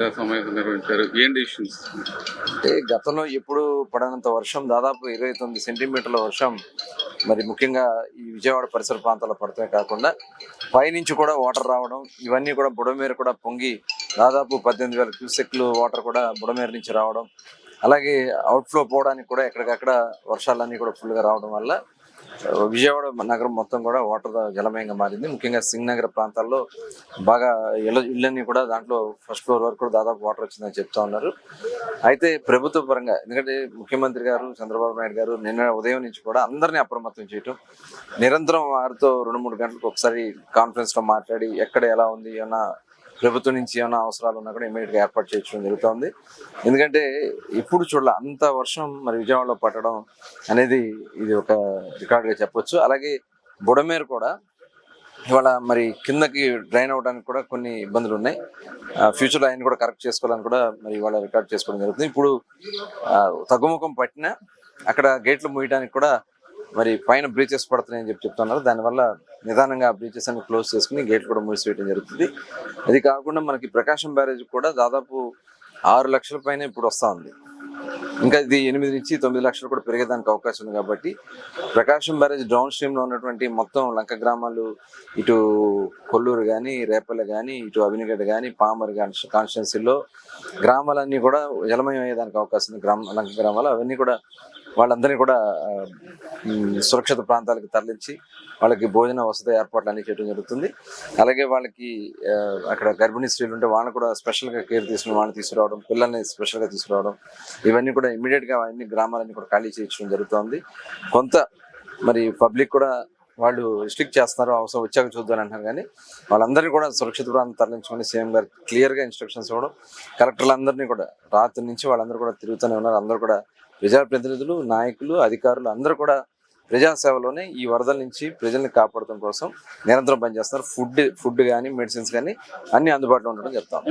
సమావేశం నిర్వహించారు. అంటే గతంలో ఎప్పుడు పడనంత వర్షం దాదాపు ఇరవై తొమ్మిది సెంటీమీటర్ల వర్షం మరి ముఖ్యంగా ఈ విజయవాడ పరిసర ప్రాంతాల్లో పడతాయి కాకుండా పైనుంచి కూడా వాటర్ రావడం ఇవన్నీ కూడా బుడమేరు కూడా పొంగి దాదాపు పద్దెనిమిది వేల క్యూసెక్లు వాటర్ కూడా బుడమేరు నుంచి రావడం అలాగే అవుట్ఫ్లో పోవడానికి కూడా ఎక్కడికక్కడ వర్షాలన్నీ కూడా ఫుల్గా రావడం వల్ల విజయవాడ నగరం మొత్తం కూడా వాటర్ జలమయంగా మారింది. ముఖ్యంగా సింగ్ నగర ప్రాంతాల్లో బాగా ఇళ్ళ ఇళ్ళన్నీ కూడా దాంట్లో ఫస్ట్ ఫ్లోర్ వరకు కూడా దాదాపు వాటర్ వచ్చిందని చెప్తా ఉన్నారు. అయితే ప్రభుత్వ పరంగా ఎందుకంటే ముఖ్యమంత్రి గారు చంద్రబాబు నాయుడు గారు నిన్న ఉదయం నుంచి కూడా అందరినీ అప్రమత్తం చేయటం నిరంతరం వారితో రెండు మూడు గంటలకు ఒకసారి కాన్ఫరెన్స్లో మాట్లాడి ఎక్కడ ఎలా ఉంది ఏమన్నా ప్రభుత్వం నుంచి ఏమైనా అవసరాలు ఉన్నా కూడా ఇమీడియట్గా ఏర్పాటు చేయడం జరుగుతుంది. ఎందుకంటే ఇప్పుడు చూడాలి అంత వర్షం మరి విజయవాడలో పట్టడం అనేది ఇది ఒక రికార్డుగా చెప్పొచ్చు. అలాగే బుడమేరు కూడా ఇవాళ మరి కిందకి డ్రైన్ అవడానికి కూడా కొన్ని ఇబ్బందులు ఉన్నాయి. ఫ్యూచర్ ఆయన కూడా కరెక్ట్ చేసుకోవాలని కూడా మరి ఇవాళ రికార్డ్ చేసుకోవడం జరుగుతుంది. ఇప్పుడు తగ్గుముఖం పట్టినా అక్కడ గేట్లు మూయడానికి కూడా మరి పైన బ్రీచెస్ పడుతున్నాయని చెప్పి చెప్తున్నారు. దానివల్ల నిదానంగా బ్రీచెస్ అన్ని క్లోజ్ చేసుకుని గేట్లు కూడా మూసివేయడం జరుగుతుంది. అది కాకుండా మనకి ప్రకాశం బ్యారేజ్ కూడా దాదాపు ఆరు లక్షల పైన ఇప్పుడు వస్తూ ఉంది. ఇంకా ఇది ఎనిమిది నుంచి తొమ్మిది లక్షలు కూడా పెరిగేదానికి అవకాశం ఉంది కాబట్టి ప్రకాశం బ్యారేజ్ డౌన్ స్ట్రీమ్లో ఉన్నటువంటి మొత్తం లంక గ్రామాలు ఇటు కొల్లూరు కానీ రేపల్లె కానీ ఇటు అవినిగడ్డ కానీ పామర్ కాన్స్టిట్యున్సీలో గ్రామాలన్నీ కూడా జలమయం అయ్యేదానికి అవకాశం ఉంది. గ్రామ లంక గ్రామాలు అవన్నీ కూడా వాళ్ళందరినీ కూడా సురక్షిత ప్రాంతాలకు తరలించి వాళ్ళకి భోజన వసతి ఏర్పాట్లు అన్ని చేయడం జరుగుతుంది. అలాగే వాళ్ళకి అక్కడ గర్భిణీ స్త్రీలు ఉంటే వాళ్ళని కూడా స్పెషల్గా కేర్ తీసుకుని వాళ్ళని తీసుకురావడం పిల్లల్ని స్పెషల్గా తీసుకురావడం ఇవన్నీ కూడా ఇమీడియట్గా అన్ని గ్రామాలన్నీ కూడా ఖాళీ చేయించడం జరుగుతుంది. కొంత మరి పబ్లిక్ కూడా వాళ్ళు రిస్ట్రిక్ట్ చేస్తున్నారు. అవసరం వచ్చాక చూద్దాం అంటున్నారు కానీ వాళ్ళందరినీ కూడా సురక్షిత ప్రాంతం తరలించుకొని సీఎం గారు క్లియర్గా ఇన్స్ట్రక్షన్స్ ఇవ్వడం కలెక్టర్లందరినీ కూడా రాత్రి నుంచి వాళ్ళందరూ కూడా తిరుగుతూనే ఉన్నారు. అందరూ కూడా ప్రజాప్రతినిధులు నాయకులు అధికారులు అందరూ కూడా ప్రజాసేవలోనే ఈ వరదల నుంచి ప్రజల్ని కాపాడటం కోసం నిరంతరం పనిచేస్తున్నారు. ఫుడ్ ఫుడ్ కానీ మెడిసిన్స్ కానీ అన్ని అందుబాటులో ఉండడం చెప్తాం